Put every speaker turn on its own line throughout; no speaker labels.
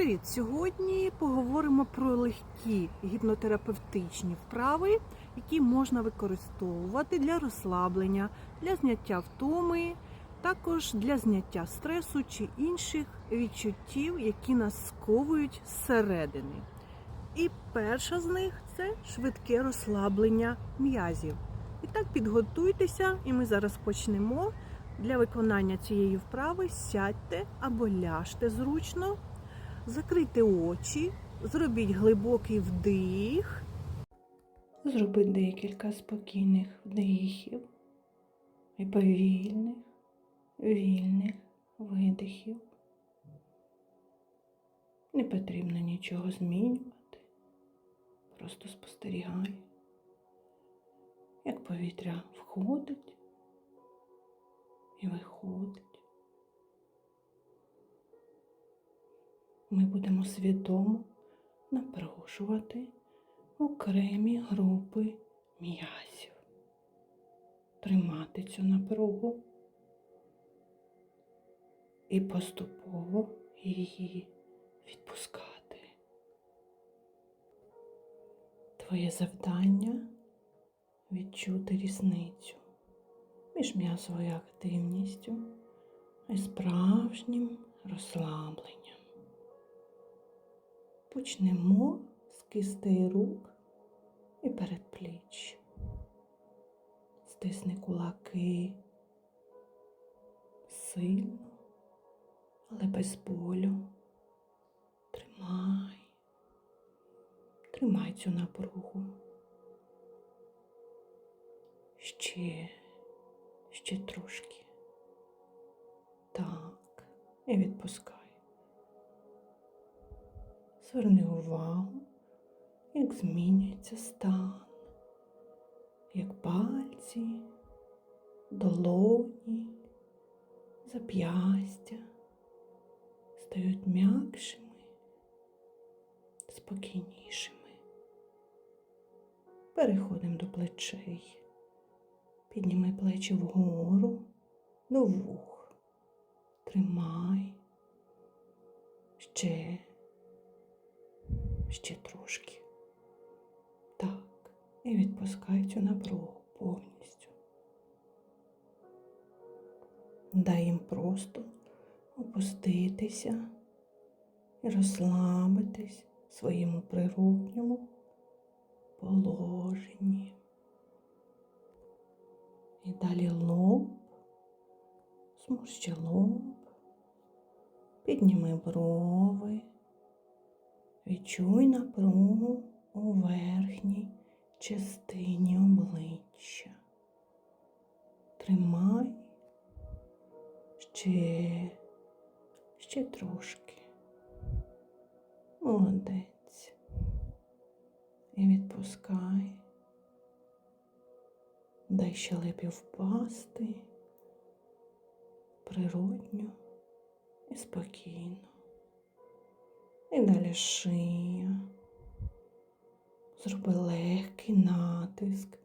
Привіт! Сьогодні поговоримо про легкі гіпнотерапевтичні вправи, які можна використовувати для розслаблення, для зняття втоми, також для зняття стресу чи інших відчуттів, які нас сковують зсередини. І перша з них це швидке розслаблення м'язів. І так підготуйтеся, і ми зараз почнемо. Для виконання цієї вправи сядьте або ляжте зручно. Закрийте очі, зробіть глибокий вдих. Зробіть декілька спокійних вдихів і повільних, вільних видихів. Не потрібно нічого змінювати. Просто спостерігай, як повітря входить і виходить. Ми будемо свідомо напружувати окремі групи м'язів, тримати цю напругу і поступово її відпускати. Твоє завдання відчути різницю між м'язовою активністю і справжнім розслабленням. Почнемо з кистей рук і передпліч. Стисни кулаки сильно, але без болю. Тримай, тримай цю напругу. Ще, ще трошки. Так, і відпускай. Зверни увагу, як змінюється стан, як пальці, долоні, зап'ястя стають м'якшими, спокійнішими. Переходимо до плечей. Підніми плечі вгору до вух. Тримай. Ще ще трошки. Так, і відпускай цю напругу повністю. Дай їм просто опуститися і розслабитись в своєму природньому положенні. І далі лоб, зморщи лоб, підніми брови. Відчуй напругу у верхній частині обличчя. Тримай ще, ще трошки. Молодець. І відпускай. Дай щелепі впасти природньо і спокійно. І далі шия. Зроби легкий натиск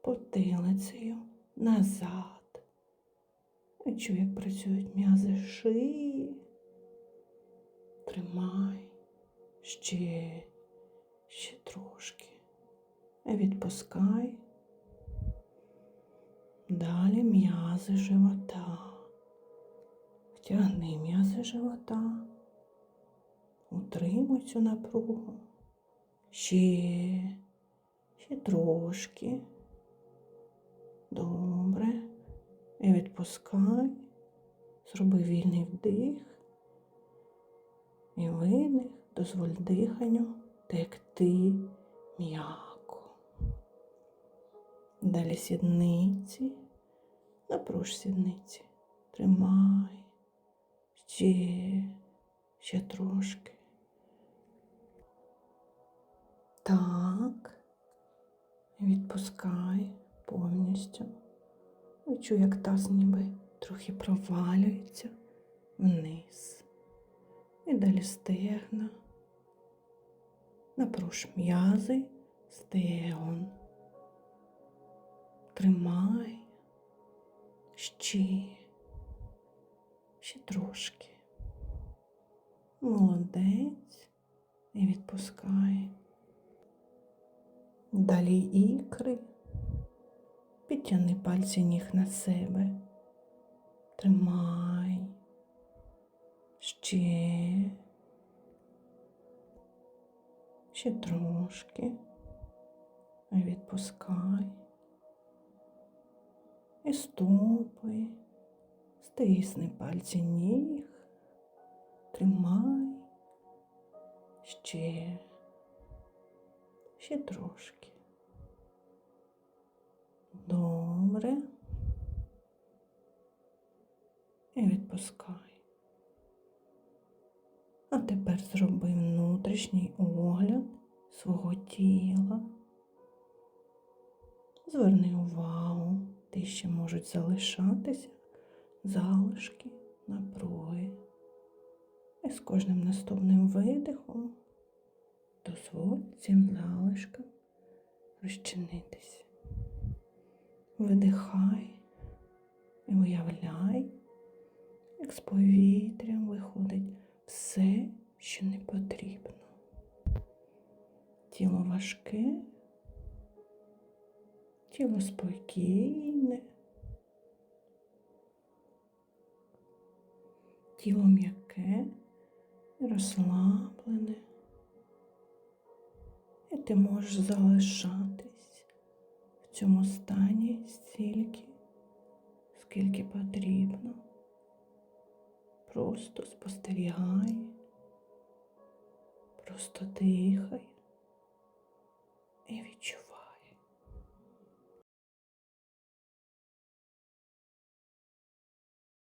потилицею назад. Відчуй, як працюють м'язи шиї. Тримай ще, ще трошки. Відпускай. Далі м'язи живота. Втягни м'язи живота. Утримуй цю напругу. Ще, ще трошки. Добре. І відпускай. Зроби вільний вдих. І видих, дозволь диханню текти м'яко. Далі сідниці. Напруж сідниці. Тримай. Ще, ще трошки. Так, відпускай повністю. Відчуй, як таз ніби трохи провалюється вниз. І далі стегна. Напруж м'язи, стегон. Тримай ще, ще трошки. Молодець. і відпускай. Далі ікри. Підтягни пальці ніг на себе. Тримай. Ще. Ще трошки. Відпускай. І стопи. Стисни пальці ніг. Тримай. Ще. Ще трошки. Добре. І відпускай. А тепер зроби внутрішній огляд свого тіла. Зверни увагу, де ще можуть залишатися залишки напруги. І з кожним наступним видихом дозволь цим залишкам розчинитися. Видихай і уявляй, як з повітрям виходить все, що не потрібно. Тіло важке, тіло спокійне, тіло м'яке розслаблене. Ти можеш залишатись в цьому стані стільки, скільки потрібно. Просто спостерігай, просто дихай і відчувай.